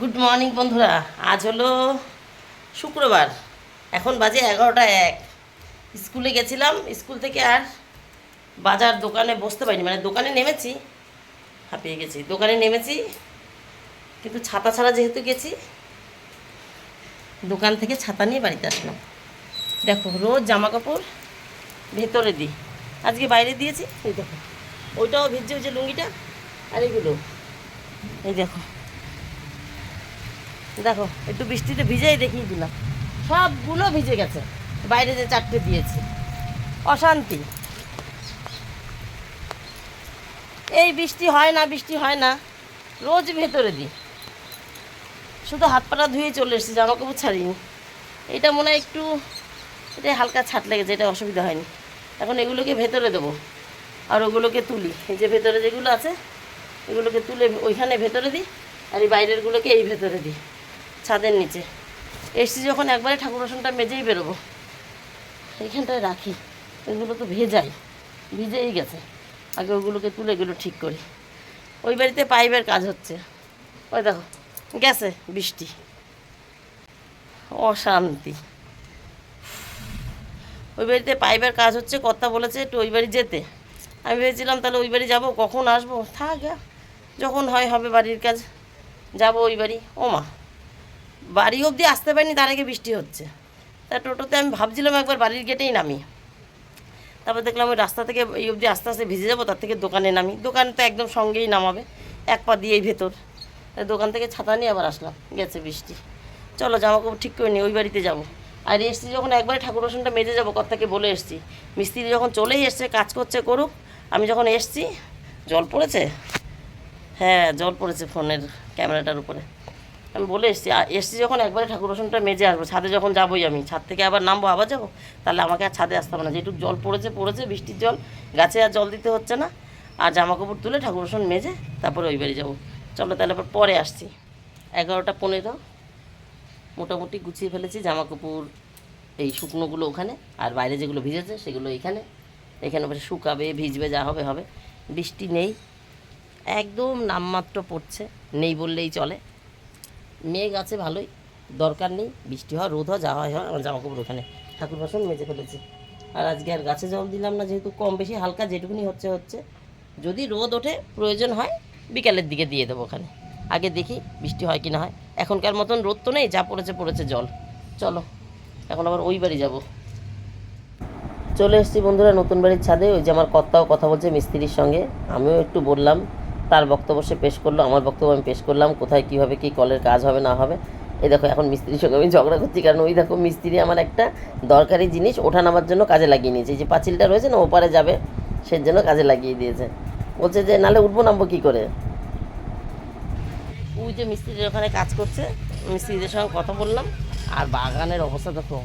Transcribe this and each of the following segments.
Good morning বন্ধুরা। আজ হলো শুক্রবার। এখন বাজে এগারোটা এক। স্কুলে গেছিলাম। স্কুল থেকে আর বাজার দোকানে বসতে পারিনি। মানে দোকানে নেমেছি, হাঁপিয়ে গেছি। দোকানে নেমেছি, কিন্তু ছাতা ছাড়া যেহেতু গেছি, দোকান থেকে ছাতা নিয়ে বাড়িতে আসলাম। দেখো, রোজ জামা কাপড় ভেতরে দিই। আজকে বাইরে দিয়েছি, এই দেখো। ওইটাও ভিজছে যে লুঙ্গিটা আর এগুলো। এই দেখো। দেখো, একটু বৃষ্টিতে ভিজেই দেখিয়ে দিলাম। সবগুলো ভিজে গেছে। বাইরে যে চারটে দিয়েছি। অশান্তি। এই বৃষ্টি হয় না, বৃষ্টি হয় না। রোজ ভেতরে দিই। শুধু হাত পাটা ধুয়ে চলে এসেছি জামা কাপড় ছাড়িনি। এটা মনে হয় একটু এটা হালকা ছাট লেগেছে, এটা অসুবিধা হয়নি। এখন এগুলোকে ভেতরে দেবো। আর ওগুলোকে তুলি। এই যে ভেতরে যেগুলো আছে, এগুলোকে তুলে ওইখানে ভেতরে দিই। আর এই বাইরেরগুলোকে এই ভেতরে দিই। ছাদের নিচে। এসছি যখন একবারে ঠাকুর বাসনটা মেজেই বেরোবো। এইখানটায় রাখি। এগুলো তো ভেজাই। ভিজেই গেছে। আগে ওগুলোকে তুলে এগুলো ঠিক করি। ওই বাড়িতে পাইপের কাজ হচ্ছে। ওই দেখো, গেছে বৃষ্টি। অশান্তি। ওই বাড়িতে পাইপের কাজ হচ্ছে, কর্তা বলেছে একটু ওই বাড়ি যেতে। আমি ভেবেছিলাম তাহলে ওই বাড়ি যাব, কখন আসব? থাক যখন হয়, হবে বাড়ির কাজ। যাব ওই বাড়ি। ও মা। বাড়ি অবধি আসতে পারিনি, তার আগে বৃষ্টি হচ্ছে। তা টোটোতে আমি ভাবছিলাম একবার বাড়ির গেটেই নামি। তারপর দেখলাম ওই রাস্তা থেকে এই অবধি আস্তে আস্তে ভিজে যাব, তার থেকে দোকানে নামি। দোকান তো একদম সঙ্গেই নামাবে, এক পা দিয়েই ভেতর। দোকান থেকে ছাতা নিয়ে আবার আসলাম, গেছে বৃষ্টি। চলো জামা কাপড় ঠিক করে নিই ওই বাড়িতে যাব। আর এসছি যখন একবারে ঠাকুর বাসনটা মেজে যাব কর্তাকে বলে এসছি। মিস্ত্রি যখন চলেই এসছে, কাজ করছে করুক, আমি যখন এসছি, জল পড়েছে? হ্যাঁ জল পড়েছে ফোনের ক্যামেরাটার উপরে। আমি বলে এসছি এসছি যখন একবারে ঠাকুর বাসনটা মেজে আসব, ছাদে যখন যাবোই আমি। ছাদ থেকে আবার নামবো, আবার যাব? তাহলে আমাকে আর ছাদে আসতে হবে না। যেটুকু জল পড়েছে পড়েছে, বৃষ্টির জল, গাছে আর জল দিতে হচ্ছে না। আর জামা কাপড় তুলে ঠাকুর বাসন মেজে তারপরে ওই বাড়ি যাব। চলো তাহলে আবার পরে আসছি। এগারোটা পনেরো, মোটামুটি গুছিয়ে ফেলেছি জামা কাপড় এই শুকনোগুলো ওখানে, আর বাইরে যেগুলো ভিজেছে সেগুলো এখানে। এখানে বসে শুকাবে, ভিজবে, যা হবে হবে। বৃষ্টি নেই, একদম নামমাত্র পড়ছে, নেই বললেই চলে। মেঘ আছে ভালোই, দরকার নেই, বৃষ্টি হয়, রোদ হয়, যা হয় হয়, আমার জামা কাপড় ওখানে ঠাকুর বাসন মেজে ফেলেছি। আর আজকে আর গাছে জল দিলাম না, যেহেতু কম বেশি, হালকা যেটুকুনি হচ্ছে হচ্ছে। যদি রোদ ওঠে, প্রয়োজন হয়, বিকালের দিকে দিয়ে দেবো ওখানে। আগে দেখি বৃষ্টি হয় কি না হয়। এখনকার মতন রোদ তো নেই, যা পড়েছে পড়েছে জল। চলো, এখন আবার ওই বাড়ি যাব। চলে এসেছি বন্ধুরা নতুন বাড়ির ছাদে, ওই যে আমার কর্তাও কথা বলছে মিস্ত্রির সঙ্গে। আমিও একটু বললাম তার বক্তব্য সে পেশ করল, আমার বক্তব্য আমি পেশ করলাম, কোথায় কীভাবে কী কলের কাজ হবে, না হবে। এই দেখো, এখন মিস্ত্রির সঙ্গে আমি ঝগড়া করছি, কারণ ওই দেখো মিস্ত্রি আমার একটা দরকারি জিনিস ওঠা নামার জন্য কাজে লাগিয়ে নিয়েছে। যে পাঁচিলটা রয়েছে না, ওপারে যাবে, সের জন্য কাজে লাগিয়ে দিয়েছে। বলছে যে, নালে উঠবো নামবো কী করে? ওই যে মিস্ত্রির ওখানে কাজ করছে, মিস্ত্রিদের সঙ্গে কথা বললাম, আর বাগানের অবস্থা দেখো,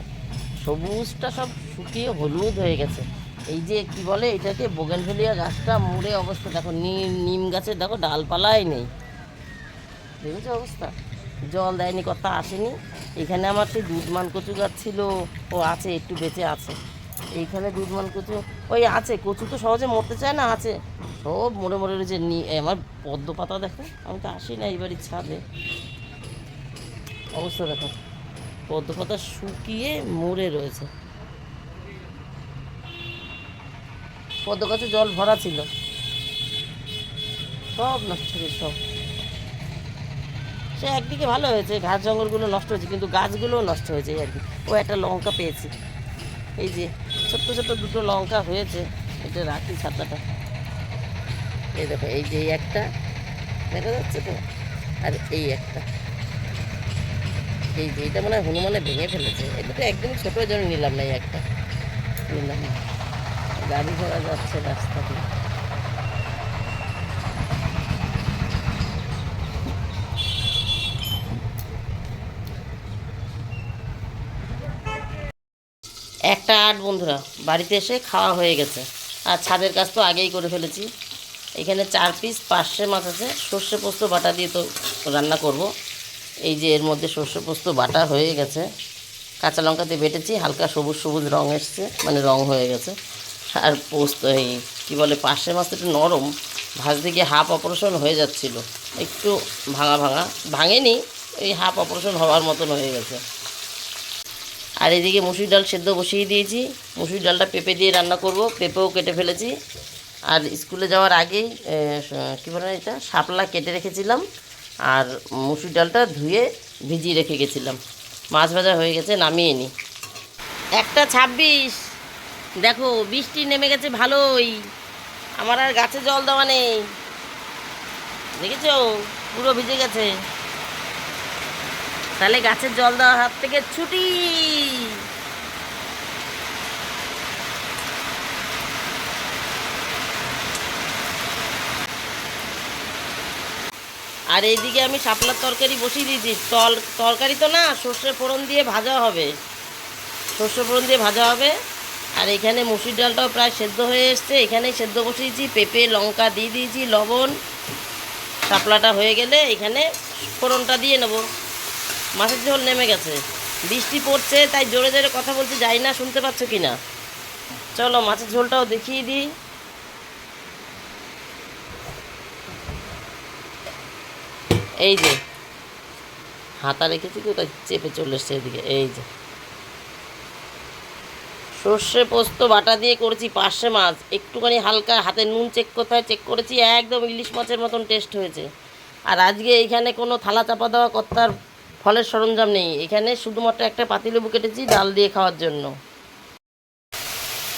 সবুজটা সব শুকিয়ে হলুদ হয়ে গেছে। এই যে কি বলে এটাকে বোগেনভেলিয়া গাছটা মুড়ে অবস্থা, দেখো নিম নিম গাছের, দেখো ডালপালাই নেই। দেখেছ অবস্থা? জল দেয়নি, কথা আসেনি। এখানে আমার সেই দুধমান কচু গাছ ছিল। ও আছে, একটু বেঁচে আছে। এইখানে দুধমান কচু, ওই আছে, কচু তো সহজে মরতে চায় না, আছে। সব মরে মরে রয়েছে। নি আমার পদ্ম পাতা দেখো, আমি তো আসি না এই বাড়ির ছাদে। অবস্থা দেখো, পদ্ম পাতা শুকিয়ে মরে রয়েছে। পদ্ম গাছে জল ভরা ছিল। সব নষ্ট হয়েছে সব। সে একদিকে ভালো হয়েছে, ঘাস জঙ্গলগুলো নষ্ট হয়েছে, কিন্তু গাছগুলোও নষ্ট হয়েছে আর কি। ও একটা লঙ্কা পেয়েছি। এই যে ছোট্ট ছোট্ট দুটো লঙ্কা হয়েছে, এটা রাখি ছাতাটা। এই দেখো, এই যে একটা, দেখা যাচ্ছে তো? আর এই একটা। এই যে এটা মনে হয় হনুমানে ভেঙে ফেলেছে। এটা তো একদম ছোটো জন্য নিলাম না এই একটা। নিলাম না। গাড়ি ঘোড়া যাচ্ছে রাস্তা দিয়ে। একটা আট বন্ধুরা, বাড়িতে এসে খাওয়া হয়ে গেছে। আর ছাদের কাজ তো আগেই করে ফেলেছি। এখানে চার পিস পার্শে মাছ আছে, সর্ষে পোস্ত, বাটা দিয়ে তো রান্না করব। এই যে এর মধ্যে সর্ষে পোস্ত, বাটা হয়ে গেছে। কাঁচা লঙ্কা দিয়ে বেটেছি, হালকা সবুজ সবুজ রং এসছে মানে রং হয়ে গেছে। আর পোস্ত, এই কী বলে পার্শে মাছ একটু নরম, ভাজতে গিয়ে হাফ অপারেশন হয়ে যাচ্ছিল। একটু ভাঙা ভাঙা, ভাঙেনি, এই হাফ অপারেশন হওয়ার মতন হয়ে গেছে। আর এদিকে মুসুর ডাল সেদ্ধ বসিয়ে দিয়েছি। মুসুর ডালটা পেঁপে দিয়ে রান্না করব, পেঁপেও কেটে ফেলেছি। আর স্কুলে যাওয়ার আগেই কী বলে এটা, শাপলা কেটে রেখেছিলাম। আর মুসুর ডালটা ধুয়ে ভিজিয়ে রেখে গেছিলাম। মাছ ভাজা হয়ে গেছে, নামিয়ে নি। একটা ছাব্বিশ! দেখো, বৃষ্টি নেমে গেছে ভালোই। আমার আর গাছে জল দেওয়া নেই। দেখেছ? পুরো ভিজে গেছে। তাহলে গাছের জল দেওয়ার হাত থেকে ছুটি। আর এইদিকে আমি শাপলার তরকারি বসিয়ে দিয়েছি। তল তরকারি তো না সর্ষে ফোড়ন দিয়ে ভাজা হবে। সর্ষে ফোড়ন দিয়ে ভাজা হবে। আর এখানে মুসুর ডালটাও প্রায় সেদ্ধ হয়ে এসছে। এখানেই সেদ্ধ বসিয়েছি, পেঁপে, লঙ্কা দিয়ে দিয়েছি, লবণ। শাপলাটা হয়ে গেলে এখানে ফোড়নটা দিয়ে নেব। মাছের ঝোল নেমে গেছে। বৃষ্টি পড়ছে, তাই জোরে জোরে কথা বলতে যাই না, শুনতে পাচ্ছ কি না চলো মাছের ঝোলটাও দেখিয়ে দিই। এই যে, হাতা রেখেছি তাই চেপে চলে এসছে এদিকে। এই যে। সর্ষে পোস্ত, বাটা দিয়ে করেছি পার্শে মাছ। একটুখানি হালকা হাতে নুন চেক করতে হয় চেক করেছি, একদম ইলিশ মাছের মতন টেস্ট হয়েছে। আর আজকে এইখানে কোনো থালা চাপা দেওয়া কর্তার ফলের সরঞ্জাম নেই। এখানে শুধুমাত্র একটা পাতিলেবু কেটেছি ডাল দিয়ে খাওয়ার জন্য।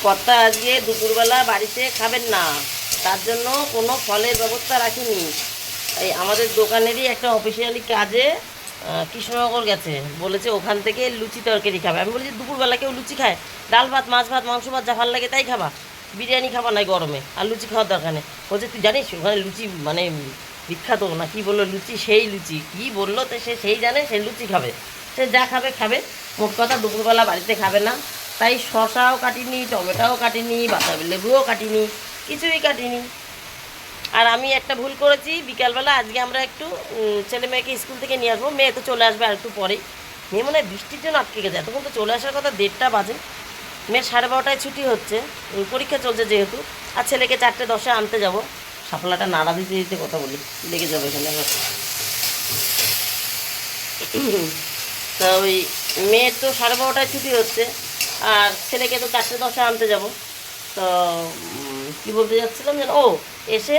কর্তা আজকে দুপুরবেলা বাড়িতে খাবেন না। তার জন্য কোনো ফলের ব্যবস্থা রাখিনি। এই আমাদের দোকানেরই একটা অফিসিয়ালি কাজে কৃষ্ণনগর গেছে বলেছে ওখান থেকে লুচি তরকারি খাবে। আমি বলেছি, দুপুরবেলা কেউ লুচি খায়? ডাল ভাত, মাছ ভাত, মাংস ভাত যা ভালো লাগে তাই খাবা। বিরিয়ানি খাবা নাই গরমে, আর লুচি খাওয়ার দরকার নেই। বলছে, তুই জানিস ওখানে লুচি মানে বিখ্যাত না কি বলল লুচি? সেই লুচি। কি বলল তো, সে সেই জানে, সে লুচি খাবে। সে যা খাবে খাবে। মোট কথা দুপুরবেলা বাড়িতে খাবে না। তাই শশাও কাটিনি, টমেটোও কাটিনি বাতাবি লেবুও কাটিনি, কিছুই কাটিনি। আর আমি একটা ভুল করেছি, বিকালবেলা আজকে আমরা একটু ছেলে মেয়েকে স্কুল থেকে নিয়ে আসব, মেয়ে তো চলে আসবে আর একটু পরেই। মেয়ে মনে হয় বৃষ্টির জন্য আটকে গেছে, এতক্ষণ তো চলে আসার কথা দেড়টা বাজে। মেয়ের সাড়ে বারোটায় ছুটি হচ্ছে পরীক্ষা চলছে যেহেতু, আর ছেলেকে চারটে দশে আনতে যাব। সাফলাটা নাড়া দিতে দিতে কথা বলি, লেগে যাবে এখানে। তা ওই মেয়ের তো সাড়ে বারোটায় ছুটি হচ্ছে, আর ছেলেকে তো চারটে দশে আনতে যাব। তো কি বলতে যাচ্ছিলাম যেন? ও, এসে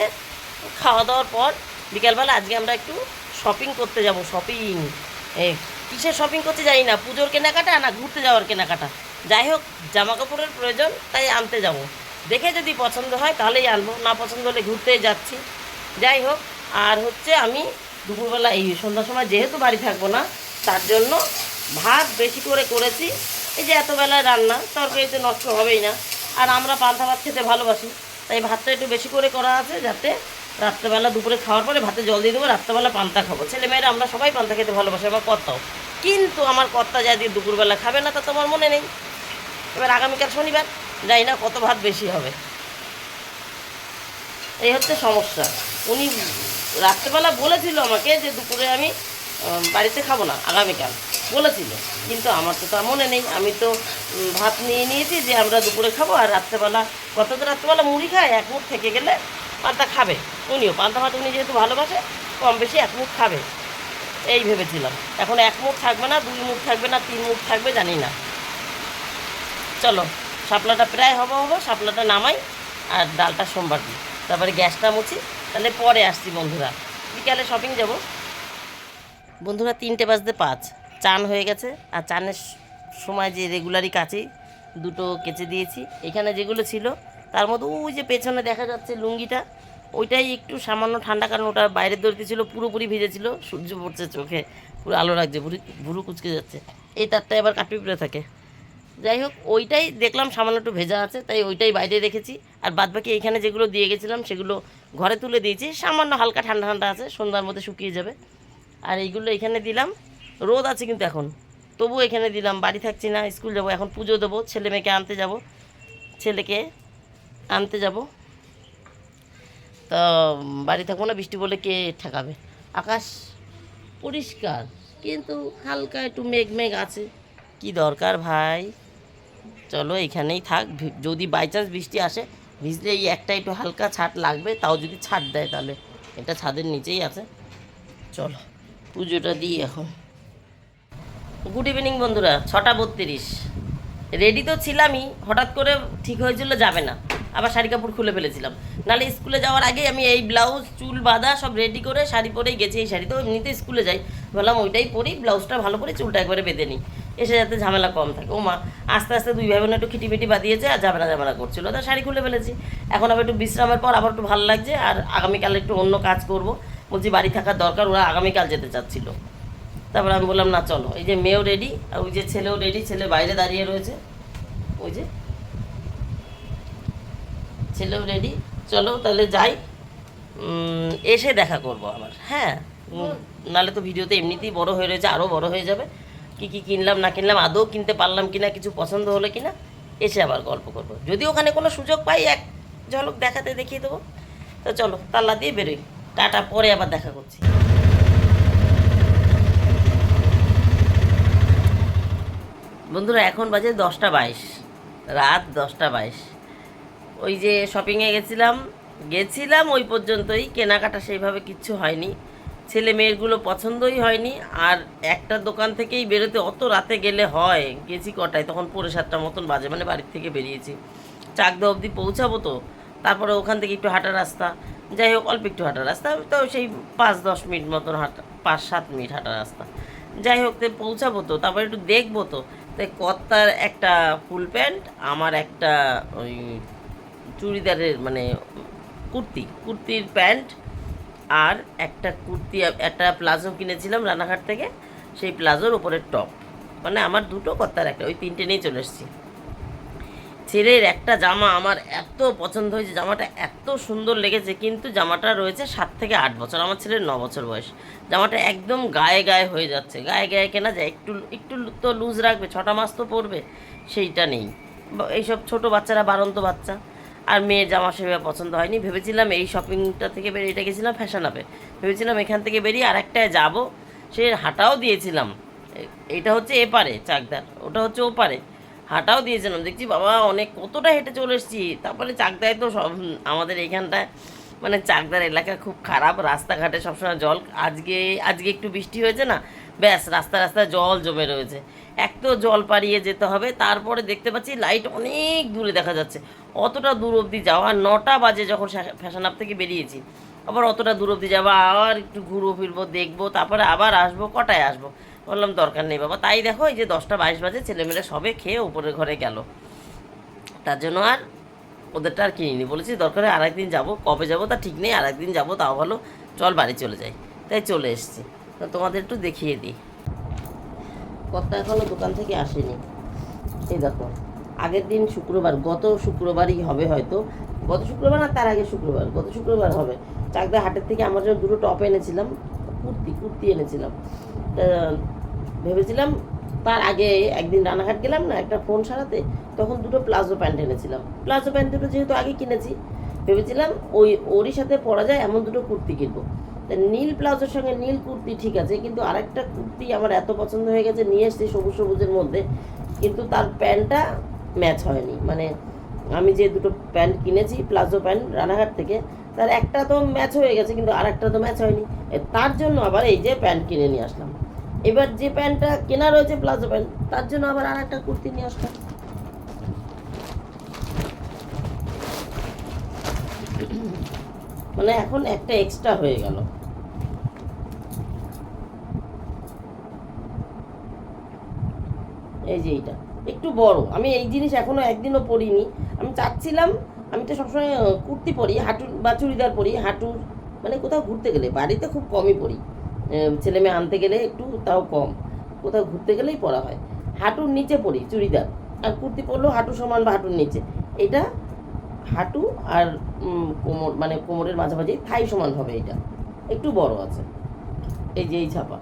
খাওয়া দাওয়ার পর বিকালবেলা আজকে আমরা একটু শপিং করতে যাব শপিং এ, কিসের শপিং করতে যাই না, পুজোর কেনাকাটা না ঘুরতে যাওয়ার কেনাকাটা? যাই হোক জামা কাপড়ের প্রয়োজন, তাই আনতে যাব। দেখে যদি পছন্দ হয় তাহলেই আনব, না পছন্দ হলে ঘুরতে যাচ্ছি। যাই হোক, আর হচ্ছে আমি দুপুরবেলা এই সন্ধ্যার সময় যেহেতু বাড়ি থাকব না, তার জন্য ভাত বেশি করে করেছি। এই যে এতবেলায় রান্না, তরকারিতে নষ্ট হবেই না। আর আমরা পান্তা ভাত খেতে ভালোবাসি। তাই ভাতটা একটু বেশি করে করা আছে যাতে রাত্রেবেলা দুপুরে খাওয়ার পরে ভাতে জল দিয়ে দেবো, রাত্রেবেলা পান্তা খাব। ছেলেমেয়েরা আমরা সবাই পান্তা খেতে ভালোবাসি, আমার কর্তাও কিন্তু আমার কর্তা যা দিয়ে দুপুরবেলা খাবে না, তা তোমার মনে নেই। এবার আগামীকাল শনিবার যাই না কত ভাত বেশি হবে। এই হচ্ছে সমস্যা। উনি রাত্রেবেলা বলেছিল আমাকে যে দুপুরে আমি বাড়িতে খাব না, আগামীকাল। বলেছিল। কিন্তু আমার তো তা মনে নেই। আমি তো ভাত নিয়ে নিয়েছি যে আমরা দুপুরে খাব আর রাত্রেবেলা কত তো রাত্রেবেলা মুড়ি খায়? এক মুখ থেকে গেলে পান্তা খাবে। উনিও পান্তা ভাত উনি যেহেতু ভালোবাসে, কম বেশি এক মুখ খাবে। এই ভেবেছিলাম। এখন এক মুখ থাকবে না, দুই মুখ থাকবে না, তিন মুখ থাকবে, জানি না। চলো, শাপলাটা প্রায় হব হব, শাপলাটা নামাই আর ডালটা সোমবার দিই। তারপরে গ্যাসটা মুছি, তাহলে পরে আসছি বন্ধুরা। বিকালে শপিং যাব। বন্ধুরা, তিনটে বাজতে পাঁচ। চান হয়ে গেছে। আর চানের সময় যে রেগুলারই কাচি, দুটো কেচে দিয়েছি। এখানে যেগুলো ছিল, তার মধ্যে ওই যে পেছনে দেখা যাচ্ছে লুঙ্গিটা, ওইটাই একটু সামান্য ঠান্ডা, কারণ ওটা বাইরের দড়িতে ছিল, পুরোপুরি ভিজেছিল সূর্য পড়ছে চোখে, পুরো আলো রাখছে ভুরু ভুরু কুচকে যাচ্ছে। এই তারটা এবার কাটপিপড়ে থাকে। যাই হোক, ওইটাই দেখলাম সামান্য একটু ভেজা আছে, তাই ওইটাই বাইরে রেখেছি। আর বাদবাকি এইখানে যেগুলো দিয়ে গেছিলাম, সেগুলো ঘরে তুলে দিয়েছি। সামান্য হালকা ঠান্ডা ঠান্ডা আছে, সন্ধ্যার মধ্যে শুকিয়ে যাবে। আর এইগুলো এখানে দিলাম। রোদ আছে কিন্তু এখন। তবু এখানে দিলাম, বাড়ি থাকছি না, স্কুল যাব, এখন পুজো দেবো, ছেলে মেয়েকে আনতে যাব, ছেলেকে আনতে যাব। তো, বাড়ি থাকব না, বৃষ্টি বলে কে ঠেকাবে? আকাশ পরিষ্কার, কিন্তু হালকা একটু মেঘ মেঘ আছে। কি দরকার ভাই? চলো এখানেই থাক যদি বাই চান্স বৃষ্টি আসে, ভিজলে এই একটা একটু হালকা ছাট লাগবে, তাও যদি ছাট দেয় তাহলে। এটা ছাদের নিচেই আছে। চলো, পুজোটা দিই এখন। গুড ইভিনিং বন্ধুরা, ছটা বত্রিশ। রেডি তো ছিলামই, হঠাৎ করে ঠিক হয়েছিল, যাবে না। আবার শাড়ি কাপড় খুলে ফেলেছিলাম। নাহলে স্কুলে যাওয়ার আগে আমি এই ব্লাউজ, চুল, বাঁধা সব রেডি করে শাড়ি পরেই গেছি। এই শাড়ি তো এমনিতে স্কুলে যাই। বললাম ওইটাই পরি, ব্লাউজটা ভালো করে চুলটা একবারে বেঁধে নিই। এসে যাতে ঝামেলা কম থাকে। ও মা, আস্তে আস্তে দুই ভাই বোন একটু খিটিমিটি বাঁধিয়েছে, আর ঝামেলা ঝামেলা করছিল। তা শাড়ি খুলে ফেলেছি। এখন আবার একটু বিশ্রামের পর আবার একটু ভালো লাগছে, আর আগামীকাল একটু অন্য কাজ করব। বলছি বাড়ি থাকার দরকার, ওরা আগামীকাল যেতে চাচ্ছিল। তারপর আমি বললাম, না, চলো। এই যে মেয়েও রেডি আর ওই যে ছেলেও রেডি ছেলে বাইরে দাঁড়িয়ে রয়েছে। ওই যে ছেলেও রেডি চলো, তাহলে যাই। এসে দেখা করব আবার হ্যাঁ? নাহলে তো ভিডিওতে এমনিতেই বড় হয়ে রয়েছে আরও বড় হয়ে যাবে। কি কি কিনলাম, না কিনলাম, আদৌ কিনতে পারলাম কিনা, কিছু পছন্দ হলো কিনা, এসে আবার গল্প করব। যদি ওখানে কোনো সুযোগ পাই, এক ঝলক দেখাতে দেখিয়ে দেবো। তো চলো তাল্লা দিয়ে বেরোই। টাটা, পরে আবার দেখা করছি। বন্ধুরা, এখন বাজে দশটা বাইশ। রাত দশটা বাইশ। ওই যে শপিংয়ে গেছিলাম গেছিলাম ওই পর্যন্তই, কেনাকাটা সেইভাবে কিচ্ছু হয়নি। ছেলে মেয়েরগুলো পছন্দই হয়নি, আর একটা দোকান থেকেই বেরোতে অত রাতে গেলে হয়। গেছি কটায়? তখন পৌনে সাতটা মতন বাজে মানে বাড়ির থেকে বেরিয়েছি। চাকদা অবধি পৌঁছাবো তো? তারপরে ওখান থেকে একটু হাঁটা রাস্তা। যাই হোক, অল্প একটু হাঁটা রাস্তা, তো সেই পাঁচ, দশ মিনিট মতন হাঁটা, পাঁচ, সাত মিনিট হাঁটা রাস্তা। যাই হোক পৌঁছাবো তো, তারপরে একটু দেখব তো। তাই কর্তার একটা ফুল প্যান্ট, আমার একটা ওই চুড়িদারের মানে কুর্তি, কুর্তির প্যান্ট আর একটা কুর্তি, একটা প্লাজো কিনেছিলাম রানাঘাট থেকে, সেই প্লাজোর ওপরের টপ। মানে আমার দুটো কর্তার একটা, ওই তিনটে নিয়ে চলে এসেছি। ছেলের একটা জামা আমার এত পছন্দ হয়েছে, জামাটা এত সুন্দর লেগেছে, কিন্তু জামাটা রয়েছে সাত থেকে আট বছর, আমার ছেলের ন বছর বয়স। জামাটা একদম গায়ে গায়ে হয়ে যাচ্ছে, গায়ে গায়ে কেনা যায়, একটু একটু তো লুজ রাখবে, ছটা মাস তো পরবে, সেইটা নেই। এইসব ছোট বাচ্চারা বারন্ত বাচ্চা, আর মেয়ের জামা সেভাবে পছন্দ হয়নি। ভেবেছিলাম এই শপিংটা থেকে বেরিয়ে, এটা গেছিলাম ফ্যাশন আপে ভেবেছিলাম এখান থেকে বেরিয়ে আর একটায় যাব, সে হাঁটাও দিয়েছিলাম। এ- এইটা হচ্ছে এপারে, চাকদার, ওটা হচ্ছে ওপারে। হাঁটাও দিয়েছিলাম। দেখছি বাবা অনেক কতটা হেঁটে চলে এসেছি। তারপরে চাকদায় তো সব, আমাদের এইখানটায় মানে চাকদার এলাকা খুব খারাপ, রাস্তাঘাটে সবসময় জল। আজকে আজকে একটু বৃষ্টি হয়েছে না? ব্যাস রাস্তা রাস্তায় জল জমে রয়েছে। এক তো জল পাড়িয়ে যেতে হবে, তারপরে দেখতে পাচ্ছি লাইট অনেক দূরে দেখা যাচ্ছে। অতটা দূর অবধি যাওয়া, নটা বাজে যখন ফ্যাশন আপ থেকে বেরিয়েছি। আবার অতটা দূর অবধি যাব, আবার একটু ঘুরবো, ফিরবো, দেখব, তারপরে আবার আসব, কটায় আসব? বললাম, দরকার নেই বাবা। তাই দেখো, এই যে দশটা বাইশ বাজে ছেলেমেলে সবে খেয়ে উপরের ঘরে গেল। তার জন্য আর ওদেরটা আর কিনিনি। বলেছি, দরকারে আর একদিন যাব। কবে যাব? তা ঠিক নেই আর একদিন যাব, তাও ভালো। চল, বাড়ি চলে যাই। তাই চলে এসেছি। তো তোমাদের একটু দেখিয়ে দিই। কর্তা এখনও দোকান থেকে আসেনি। এই দেখো, আগের দিন শুক্রবার, গত শুক্রবারই হবে হয়তো। গত শুক্রবার না, তার আগে শুক্রবার, গত শুক্রবার হবে। চাকদা হাটের থেকে আমার জন্য দুটো টপ এনেছিলাম, কুর্তি কুর্তি এনেছিলাম। ভেবেছিলাম তার আগে একদিন রানাঘাট গেলাম না, একটা ফোন সারাতে, তখন দুটো প্লাজো প্যান্ট এনেছিলাম। প্লাজো প্যান্ট দুটো যেহেতু আগে কিনেছি, ভেবেছিলাম ওই, ওরই সাথে পরা যায়, এমন দুটো কুর্তি কিনবো। নীল প্লাজোর সঙ্গে নীল কুর্তি ঠিক আছে, কিন্তু আরেকটা কুর্তি আমার এত পছন্দ হয়ে গেছে, নিয়ে এসেছি সবুজ সবুজের মধ্যে, কিন্তু তার প্যান্টটা ম্যাচ হয়নি। মানে আমি যে দুটো প্যান্ট কিনেছি, প্লাজো প্যান্ট রানাঘাট থেকে, তার একটা তো ম্যাচ হয়ে গেছে, কিন্তু আর একটা তো ম্যাচ হয়নি। তার জন্য আবার এই যে প্যান্ট কিনে নিয়ে আসলাম। এবার যে প্যান্টটা কেনা রয়েছে প্লাজো প্যান্ট, তার জন্য আবার আর একটা কুর্তি নিয়ে আসলাম। মানে এখন একটা এক্সট্রা হয়ে গেল। এই যে এইটা, একটু বড়। আমি এই জিনিস এখনও একদিনও পরিনি। আমি চাচ্ছিলাম, আমি তো সবসময় কুর্তি পরি, হাঁটুর বা চুড়িদার পরি, হাঁটুর মানে কোথাও ঘুরতে গেলে, বাড়িতে খুব কমই পরি। ছেলে মেয়ে আনতে গেলে একটু তাও কম। কোথাও ঘুরতে গেলেই পরা হয়। হাঁটুর নিচে পরি চুড়িদার। আর কুর্তি পরলেও হাঁটু সমান বা হাঁটুর নিচে। এটা হাঁটু আর কোমর মানে কোমরের মাঝামাঝি, থাই সমান হবে এটা। একটু বড় আছে। এই যে এই ছাপা।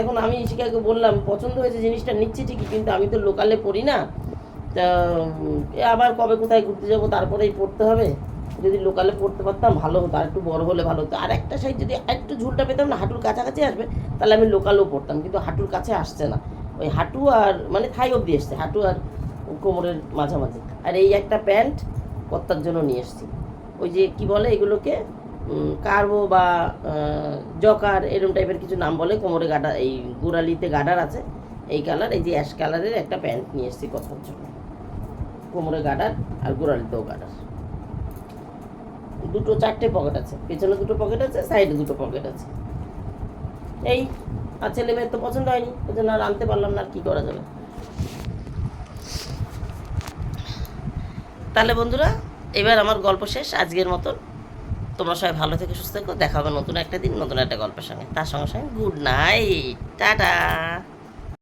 এখন আমি ইশিকাকে বললাম, পছন্দ হয়েছে জিনিসটা, নিচ্ছি ঠিকই, কিন্তু আমি তো লোকালে পড়ি না। তা আবার কবে কোথায় ঘুরতে যাব, তারপরেই পড়তে হবে? যদি লোকালে পড়তে পারতাম ভালো হতো, আর একটু বড় হলে ভালো হতো। আর একটা সাইড যদি একটু ঝুলটা পেতাম না, হাঁটুর কাছাকাছি আসবে, তাহলে আমি লোকালেও পড়তাম, কিন্তু হাঁটুর কাছে আসছে না। ওই হাঁটু আর মানে থাই অব্দি এসছে, হাঁটু আর কোমরের মাঝামাঝি। আর এই একটা প্যান্ট কর্তার জন্য নিয়ে এসেছি। ওই যে কি বলে এগুলোকে? কার্বো বা জকার, এরম টাইপের কিছু নাম বলে, কোমরে গাডা, এই গোড়ালিতে গাডার আছে, এই কালার এই যে অ্যাশ কালারের একটা প্যান্ট নিয়ে এসেছি কথার জন্য। কোমরে গাডার আর গোড়ালিতেও গাডার। দুটো চারটে পকেট আছে, পেছনে দুটো পকেট আছে সাইডে দুটো পকেট আছে। এই, আর ছেলে মেয়ের তো পছন্দ হয়নি, ওই জন্য আর আনতে পারলাম না, আর কী করা যাবে? তাহলে বন্ধুরা, এবার আমার গল্প শেষ, আজকের মতন। তোমরা সবাই ভালো থেকে, সুস্থ থেকো, দেখা হবে নতুন একটা দিন, নতুন একটা গল্পের সঙ্গে। তার সঙ্গে সঙ্গে গুড নাইট, টাটা।